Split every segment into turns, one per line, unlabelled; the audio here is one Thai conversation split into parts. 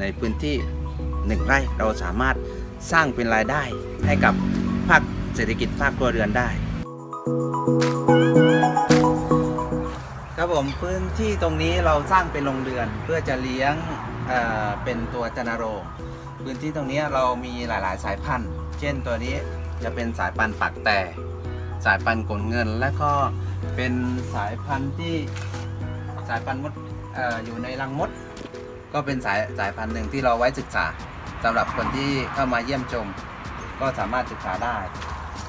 ในพื้นที่หนึ่งไร่เราสามารถสร้างเป็นรายได้ให้กับภาคเศรษฐกิจภาคครัวเรือนได้ ครับผมพื้นที่ตรงนี้เราสร้างเป็นโรงเรือนเพื่อจะเลี้ยงเอ่อเป็นตัวจนาโรงพื้นที่ตรงนี้เรามีหลายๆ สายพันธุ์ เช่นตัวนี้จะเป็นสายพันธุ์ปักแต่ สายพันธุ์กลเงินและก็ เป็นสายพันธุ์ที่สายพันธุ์มดเอออยู่ในรังมด ก็เป็นสายสายพันธุ์หนึ่งที่เราไว้ศึกษาสำหรับคนที่เข้ามาเยี่ยมชม ก็สามารถศึกษาได้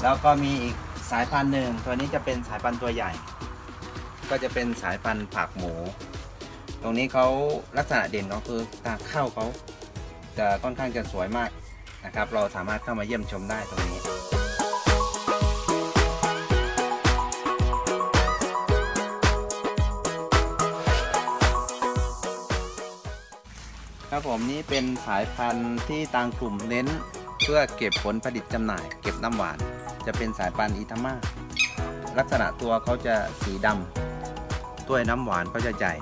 แล้วก็มีอีกสายพันธุ์หนึ่งตัวนี้จะเป็นสายพันธุ์ตัวใหญ่ ก็จะเป็นสายพันธุ์ผักหมู ตรงนี้เขาลักษณะเด่นก็คือตาเข้าเขาจะค่อนข้างจะสวยมากนะครับ เราสามารถเข้ามาเยี่ยมชมได้ตรงนี้ ครับผมนี่เป็นสายพันธุ์ที่ต่างกลุ่มเน้น เพื่อเก็บผลผลิตจำหน่าย เก็บน้ำหวาน จะเป็นสายพันธุ์อิทามาลักษณะตัวเขาจะสีดำตัวน้ำหวานเขาจะใหญ่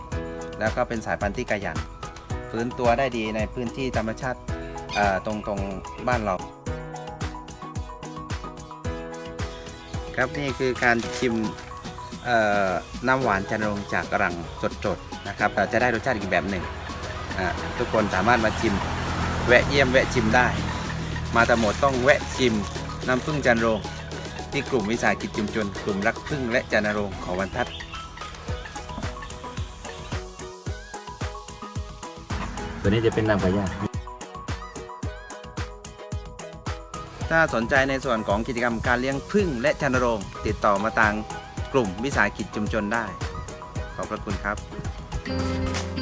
แล้วก็เป็นสายพันธุ์ที่กระยันฟื้นตัวได้ดีในพื้นที่ธรรมชาติตรงตรงบ้านเรา ครับนี่คือการชิมน้ำหวานจันรงจากรังสดๆนะครับจะได้รสชาติอีกแบบหนึ่ง อะทุกคนสามารถมาชิม แวะเยี่ยมแวะชิมได้ มาแต่หมดต้องแวะชิมน้ำพึ่งจันโรง ที่กลุ่มวิสาหกิจชุมชนกลุ่มรักพึ่งและจันโรงของวันทัศน์ตัวนี้จะเป็นน้ำกระยาถ้าสนใจในส่วนของกิจกรรมการเลี้ยงพึ่งและจันโรง ติดต่อมาทางกลุ่มวิสาหกิจชุมชนได้ ขอบพระคุณครับ